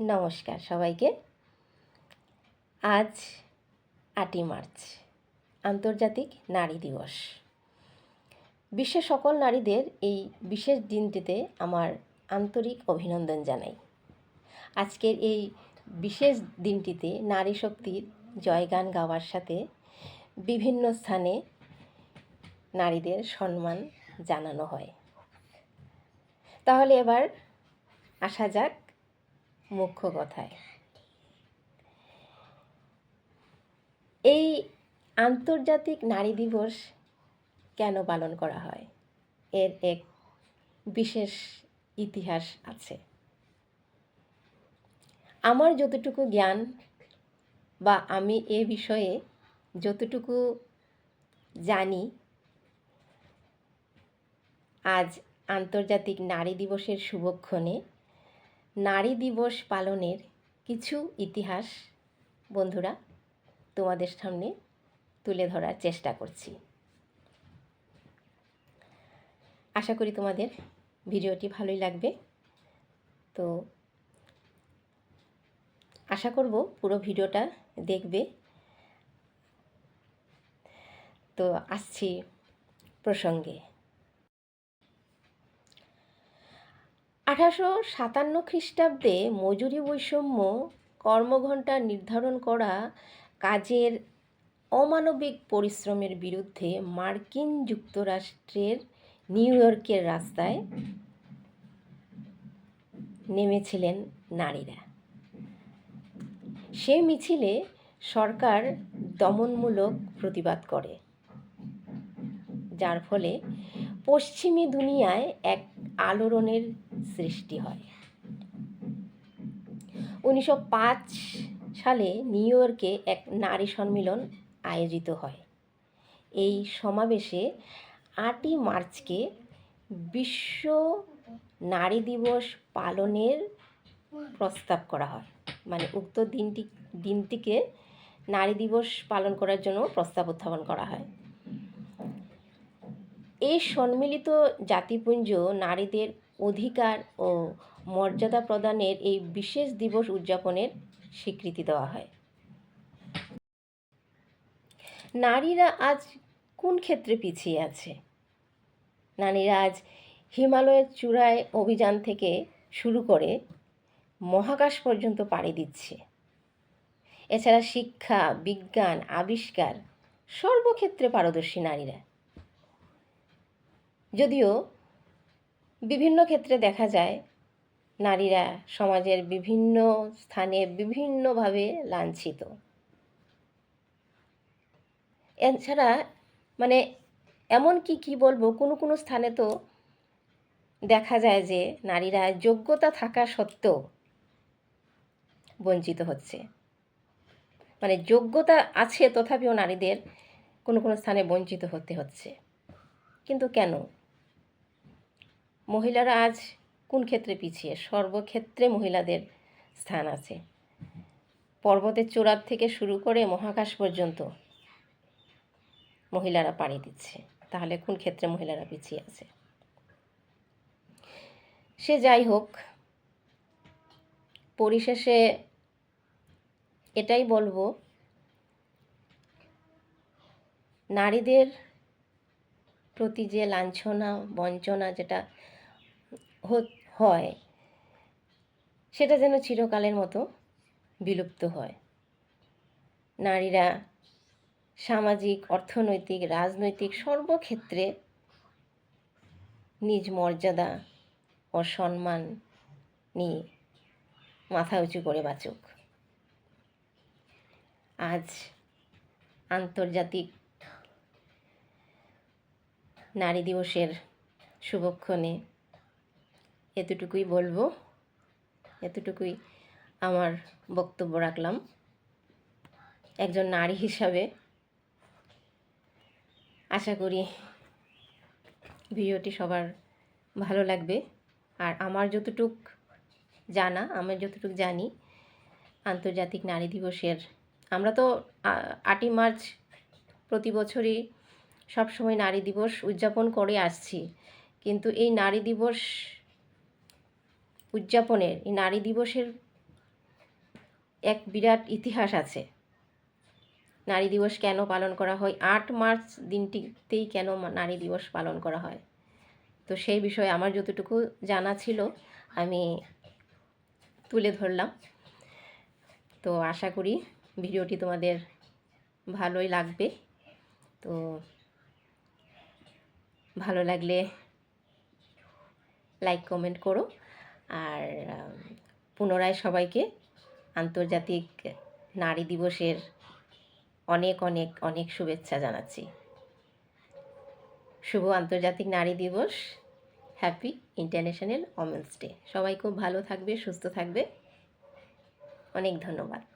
নমস্কার সবাইকে। আজ আটই মার্চ, আন্তর্জাতিক নারী দিবস। বিশ্বের সকল নারীদের এই বিশেষ দিনটিতে আমার আন্তরিক অভিনন্দন জানাই। আজকের এই বিশেষ দিনটিতে নারী শক্তির জয়গান গাওয়ার সাথে বিভিন্ন স্থানে নারীদের সম্মান জানানো হয়। তাহলে এবার আসা যাক মুখ্য কথায়। এই আন্তর্জাতিক নারী দিবস কেন পালন করা হয়? এর এক বিশেষ ইতিহাস আছে। আমার যতটুকু জ্ঞান বা আমি এ বিষয়ে যতটুকু জানি, আজ আন্তর্জাতিক নারী দিবসের শুভক্ষণে নারী দিবস পালনের কিছু ইতিহাস, বন্ধুরা, তোমাদের সামনে তুলে ধরার চেষ্টা করছি। আশা করি তোমাদের ভিডিওটি ভালোই লাগবে। তো আশা করব পুরো ভিডিওটা দেখবে। তো আসছি প্রসঙ্গে। আঠারোশো সাতান্ন খ্রিস্টাব্দে মজুরি বৈষম্য কর্মঘণ্টা নির্ধারণ করা কাজের অমানবিক পরিশ্রমের বিরুদ্ধে মার্কিন যুক্তরাষ্ট্রের নিউ ইয়র্কের রাস্তায় নেমেছিলেন নারীরা। সে মিছিলে সরকার দমনমূলক প্রতিবাদ করে, যার ফলে পশ্চিমী দুনিয়ায় এক আলোড়নের সৃষ্টি হয়। উনিশশো পাঁচ সালে নিউ ইয়র্কে এক নারী সম্মেলন আয়োজিত হয়। এই সমাবেশে আটই মার্চকে বিশ্ব নারী দিবস পালনের প্রস্তাব করা হয়। মানে উক্ত দিনটি, দিনটিকে নারী দিবস পালন করার জন্য প্রস্তাব উত্থাপন করা হয়। এই সম্মিলিত জাতিপুঞ্জ নারীদের অধিকার ও মর্যাদা প্রদানের এই বিশেষ দিবস উদযাপনের স্বীকৃতি দেওয়া হয়। নারীরা আজ কোন ক্ষেত্রে পিছিয়ে আছে? নারীরা আজ হিমালয়ের চূড়ায় অভিযান থেকে শুরু করে মহাকাশ পর্যন্ত পাড়ি দিচ্ছে। এছাড়া শিক্ষা, বিজ্ঞান, আবিষ্কার সর্বক্ষেত্রে পারদর্শী নারীরা। যদিও বিভিন্ন ক্ষেত্রে দেখা যায়, নারীরা সমাজের বিভিন্ন স্থানে বিভিন্নভাবে লাঞ্ছিত। এছাড়া মানে এমন কি কি বলব? কোনো কোনো স্থানে তো দেখা যায় যে নারীরা যোগ্যতা থাকা সত্ত্বেও বঞ্চিত হচ্ছে। মানে যোগ্যতা আছে, তথাপিও নারীদের কোনো কোনো স্থানে বঞ্চিত হতে হচ্ছে। কিন্তু কেন? মহিলারা আজ কোন ক্ষেত্রে পিছিয়ে? সর্বক্ষেত্রে মহিলাদের স্থান আছে। পর্বতের চূড়ার থেকে শুরু করে মহাকাশ পর্যন্ত মহিলারা পাড়ি দিচ্ছে। তাহলে কোন ক্ষেত্রে মহিলারা পিছিয়ে আছে? সে যাই হোক, পরিশেষে এটাই বলব, নারীদের প্রতি যে লাঞ্ছনা, বঞ্চনা যেটা হয়। সেটা যেন চিরকালের মতো বিলুপ্ত হয়। নারীরা সামাজিক, অর্থনৈতিক, রাজনৈতিক সর্বক্ষেত্রে নিজ মর্যাদা ও সম্মান নিয়ে মাথা উঁচু করে বাঁচুক। আজ আন্তর্জাতিক নারী দিবসের শুভক্ষণে এতটুকুই বলব। এতটুকুই আমার বক্তব্য রাখলাম। একজন নারী হিসাবে আশা করি ভিডিওটি সবার ভালো লাগবে। আর আমার যতটুক জানা আমার যতটুক জানি, আন্তর্জাতিক নারী দিবসের, আমরা তো আটই মার্চ প্রতি বছরই সবসময় নারী দিবস উদযাপন করে আসছি। কিন্তু এই নারী দিবস উদযাপনের এই নারী দিবসের এক বিরাট ইতিহাস আছে। নারী দিবস কেন পালন করা হয়? আট মার্চ দিনটিতেই কেন নারী দিবস পালন করা হয়? তো সেই বিষয়ে আমার যতটুকু জানা ছিল, আমি তুলে ধরলাম। তো আশা করি ভিডিওটি তোমাদের ভালোই লাগবে। তো ভালো লাগলে লাইক, কমেন্ট করো। আর পুনরায় সবাইকে আন্তর্জাতিক নারী দিবসের অনেক অনেক অনেক শুভেচ্ছা জানাচ্ছি। শুভ আন্তর্জাতিক নারী দিবস। হ্যাপি ইন্টারন্যাশনাল ওমেন্স ডে সবাই খুব ভালো থাকবে, সুস্থ থাকবে। অনেক ধন্যবাদ।